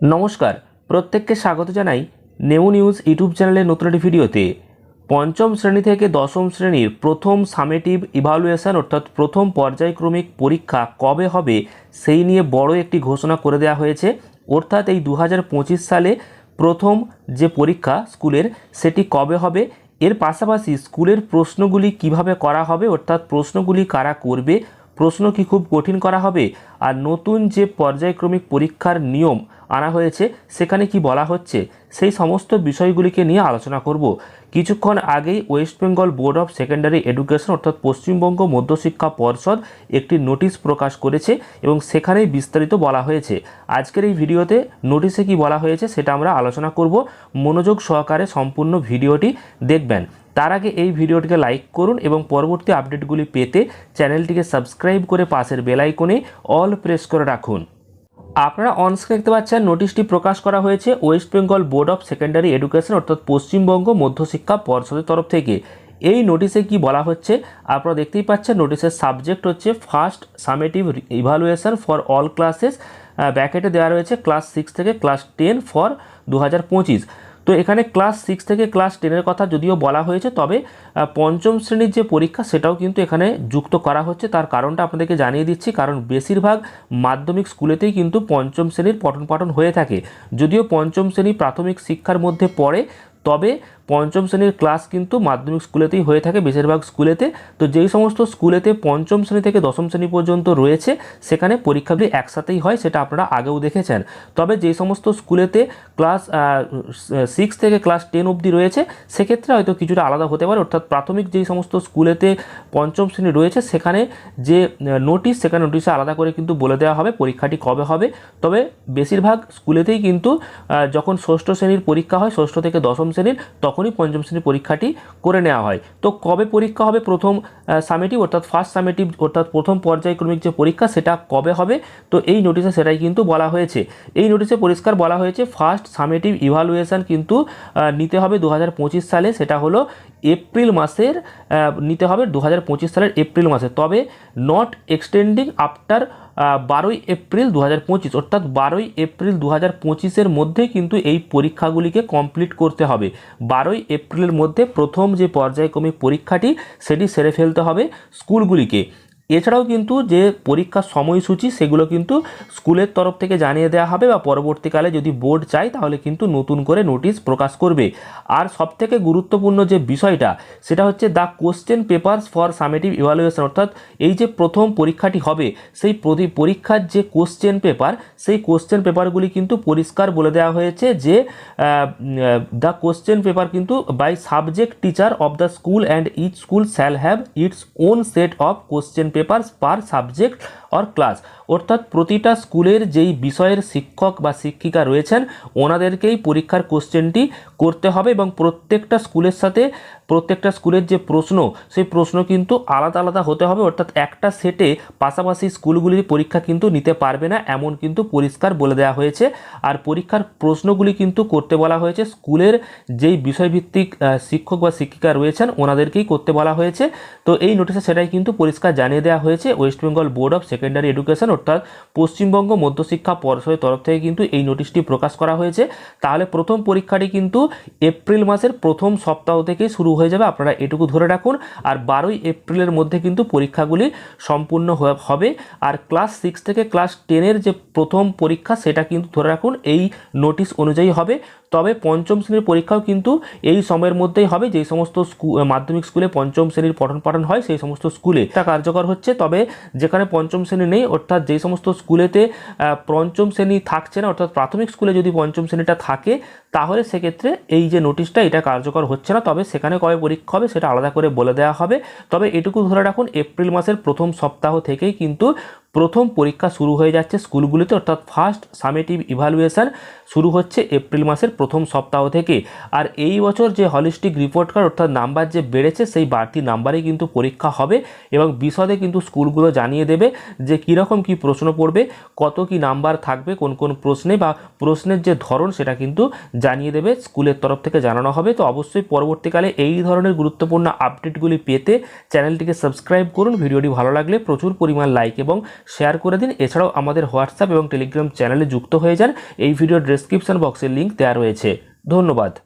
নমস্কার, প্রত্যেককে স্বাগত জানাই নেউ নিউজ ইউটিউব চ্যানেলের নতুন একটি ভিডিওতে। পঞ্চম শ্রেণি থেকে দশম শ্রেণির প্রথম সামেটিভ ইভালুয়েশন, অর্থাৎ প্রথম পর্যায়ক্রমিক পরীক্ষা কবে হবে সেই নিয়ে বড় একটি ঘোষণা করে দেওয়া হয়েছে। অর্থাৎ এই দু হাজার পঁচিশ সালে প্রথম যে পরীক্ষা স্কুলের, সেটি কবে হবে? এর পাশাপাশি স্কুলের প্রশ্নগুলি কীভাবে করা হবে? অর্থাৎ প্রশ্নগুলি কারা করবে? প্রশ্ন কি খুব কঠিন করা হবে? আর নতুন যে পর্যায়ক্রমিক পরীক্ষার নিয়ম আনা হয়েছে, সেখানে কি বলা হচ্ছে? সেই সমস্ত বিষয়গুলিকে নিয়ে আলোচনা করব। কিছুক্ষণ আগেই West Bengal board of secondary education অর্থাৎ পশ্চিমবঙ্গ মধ্যশিক্ষা পর্ষদ একটি নোটিশ প্রকাশ করেছে এবং সেখানেই বিস্তারিত বলা হয়েছে। আজকের এই ভিডিওতে নোটিশে কি বলা হয়েছে সেটা আমরা আলোচনা করব। মনোযোগ সহকারে সম্পূর্ণ ভিডিওটি দেখবেন। তার আগে এই ভিডিওটিকে লাইক করুন এবং পরবর্তী আপডেটগুলি পেতে চ্যানেলটিকে সাবস্ক্রাইব করে পাশের বেল আইকনে অল প্রেস করে রাখুন। আপনারা অনস্ক্রিন দেখতে পাচ্ছেন নোটিশটি প্রকাশ করা হয়েছে West Bengal board of secondary education অর্থাৎ পশ্চিমবঙ্গ মধ্যশিক্ষা পর্ষদের তরফ থেকে। এই নোটিশে কি বলা হচ্ছে? আপনারা দেখতেই পাচ্ছেন নোটিশের সাবজেক্ট হচ্ছে first summative evaluation for all classes ব্যাকেটে দেওয়া রয়েছে ক্লাস সিক্স থেকে ক্লাস টেন ফর দু হাজার পঁচিশ। তো এখানে ক্লাস সিক্স থেকে ক্লাস টেনের কথা যদিও বলা হয়েছে, তবে পঞ্চম শ্রেণির যে পরীক্ষা সেটাও কিন্তু এখানে যুক্ত করা হচ্ছে। তার কারণটা আপনাদেরকে জানিয়ে দিচ্ছি, কারণ বেশিরভাগ মাধ্যমিক স্কুলেতেই কিন্তু পঞ্চম শ্রেণির পঠন পাঠন হয়ে থাকে। যদিও পঞ্চম শ্রেণি প্রাথমিক শিক্ষার মধ্যে পড়ে তবে পঞ্চম শ্রেণির ক্লাস কিন্তু মাধ্যমিক স্কুলেতেই হয়ে থাকে, বেশিরভাগ স্কুলেতে। তো যেই সমস্ত স্কুলেতে পঞ্চম শ্রেণি থেকে দশম শ্রেণি পর্যন্ত রয়েছে, সেখানে পরীক্ষাগুলি একসাথেই হয়, সেটা আপনারা আগেও দেখেছেন। তবে যেই সমস্ত স্কুলেতে ক্লাস সিক্স থেকে ক্লাস টেন অবধি রয়েছে, সেক্ষেত্রে হয়তো কিছুটা আলাদা হতে পারে। অর্থাৎ প্রাথমিক যেই সমস্ত স্কুলেতে পঞ্চম শ্রেণি রয়েছে, সেখানে যে নোটিশ সেখানে নোটিশে আলাদা করে কিন্তু বলে দেওয়া হবে, পরীক্ষাটি কবে হবে। তবে বেশিরভাগ স্কুলেতেই কিন্তু যখন ষষ্ঠ শ্রেণির পরীক্ষা হয়, ষষ্ঠ থেকে দশম শ্রেণির তখনই পঞ্চম শ্রেণির পরীক্ষাটি করে নেওয়া হয়। তো কবে পরীক্ষা হবে প্রথম সামেটিভ অর্থাৎ ফার্স্ট সামেটিভ অর্থাৎ প্রথম পর্যায়ক্রমিক যে পরীক্ষা সেটা কবে হবে? তো এই নোটিশে সেটাই কিন্তু বলা হয়েছে। এই নোটিশে পরিষ্কার বলা হয়েছে ফার্স্ট সামেটিভ ইভালুয়েশন কিন্তু নিতে হবে দু হাজার পঁচিশ সালে। সেটা হলো এপ্রিল মাসের নিতে হবে দু হাজার পঁচিশ সালের এপ্রিল মাসে। তবে নট এক্সটেন্ডিং আফটার বারোই এপ্রিল দু হাজার পঁচিশ, অর্থাৎ বারোই এপ্রিল দু হাজার পঁচিশের মধ্যে কিন্তু এই পরীক্ষাগুলিকে কমপ্লিট করতে হবে। বারোই এপ্রিলের মধ্যে প্রথম যে পর্যায়ক্রমিক পরীক্ষাটি, সেটি সেরে ফেলতে হবে স্কুলগুলিকে। এছাড়াও কিন্তু যে পরীক্ষার সময়সূচি সেগুলো কিন্তু স্কুলের তরফ থেকে জানিয়ে দেওয়া হবে বা পরবর্তীকালে যদি বোর্ড চায় তাহলে কিন্তু নতুন করে নোটিশ প্রকাশ করবে। আর সবথেকে গুরুত্বপূর্ণ যে বিষয়টা সেটা হচ্ছে the question papers for summative evaluation অর্থাৎ এই যে প্রথম পরীক্ষাটি হবে সেই পরীক্ষার যে কোশ্চেন পেপার সেই কোশ্চেন পেপারগুলি কিন্তু পরিষ্কার বলে দেওয়া হয়েছে যে দ্য কোশ্চেন পেপার কিন্তু by subject teacher of the school and each school shall have its own set of question papers per subject or class অর্থাৎ প্রতিটা স্কুলের যেই বিষয়ের শিক্ষক বা শিক্ষিকা রয়েছেন, ওনাদেরকেই পরীক্ষার কোশ্চেনটি করতে হবে এবং প্রত্যেকটা স্কুলের সাথে প্রত্যেকটা স্কুলের যে প্রশ্ন, সেই প্রশ্ন কিন্তু আলাদা আলাদা হতে হবে। অর্থাৎ একটা সেটে পাশাপাশি স্কুলগুলির পরীক্ষা কিন্তু নিতে পারবে না, এমন কিন্তু পরিষ্কার বলে দেওয়া হয়েছে। আর পরীক্ষার প্রশ্নগুলি কিন্তু করতে বলা হয়েছে। স্কুলের যেই বিষয়ভিত্তিক শিক্ষক বা শিক্ষিকা রয়েছেন, ওনাদেরকেই করতে বলা হয়েছে। তো এই নোটিশে সেটাই কিন্তু পরিষ্কার জানিয়ে দেওয়া হয়েছে। West Bengal board of secondary education অর্থাৎ পশ্চিমবঙ্গ মধ্যশিক্ষা পর্ষদের তরফ থেকে কিন্তু এই নোটিশটি প্রকাশ করা হয়েছে। তাহলে প্রথম পরীক্ষাটি কিন্তু এপ্রিল মাসের প্রথম সপ্তাহ থেকেই শুরু হয়ে যাবে। আপনারা এটুকু ধরে রাখুন। আর বারোই এপ্রিলের মধ্যে কিন্তু পরীক্ষাগুলি সম্পূর্ণ হবে। আর ক্লাস সিক্স থেকে ক্লাস টেনের যে প্রথম পরীক্ষা, সেটা কিন্তু ধরে রাখুন, এই নোটিশ অনুযায়ী হবে। তবে পঞ্চম শ্রেণির পরীক্ষাও কিন্তু এই সময়ের মধ্যেই হবে। যেই সমস্ত মাধ্যমিক স্কুলে পঞ্চম শ্রেণির পঠন পাঠন হয়, সেই সমস্ত স্কুলে তা কার্যকর হচ্ছে। তবে যেখানে পঞ্চম শ্রেণি নেই, অর্থাৎ যে সমস্ত স্কুলেতে পঞ্চম শ্রেণি থাকছে না, অর্থাৎ প্রাথমিক স্কুলে যদি পঞ্চম শ্রেণীটা থাকে, তাহলে সেক্ষেত্রে এই যে নোটিশটা এটা কার্যকর হচ্ছে না। তবে সেখানে কবে পরীক্ষা হবে সেটা আলাদা করে বলে দেওয়া হবে। তবে এটুকু ধরে রাখুন, এপ্রিল মাসের প্রথম সপ্তাহ থেকেই কিন্তু প্রথম পরীক্ষা শুরু হয়ে যাচ্ছে স্কুলগুলিতে, অর্থাৎ ফার্স্ট সামেটিভ ইভালুয়েশন শুরু হচ্ছে এপ্রিল মাসের প্রথম সপ্তাহ থেকে। আর এই বছর যে হলিস্টিক রিপোর্ট কার্ড অর্থাৎ নাম্বার যে বেড়েছে, সেই বাড়তি নাম্বারেই কিন্তু পরীক্ষা হবে এবং বিশদে কিন্তু স্কুলগুলো জানিয়ে দেবে যে কীরকম কী প্রশ্ন পড়বে, কত কি নাম্বার থাকবে, কোন কোন প্রশ্নে বা প্রশ্নের যে ধরন সেটা কিন্তু জানিয়ে দেবে, স্কুলের তরফ থেকে জানানো হবে। তো অবশ্যই পরবর্তীকালে এই ধরনের গুরুত্বপূর্ণ আপডেটগুলি পেতে চ্যানেলটিকে সাবস্ক্রাইব করুন। ভিডিওটি ভালো লাগলে প্রচুর পরিমাণ লাইক এবং শেয়ার করে দিন। এছাড়াও আমাদের হোয়াটসঅ্যাপ এবং টেলিগ্রাম চ্যানেলে যুক্ত হয়ে যান। এই ভিডিও ডেসক্রিপশন বক্সের লিঙ্ক দেওয়া রয়েছে। ধন্যবাদ।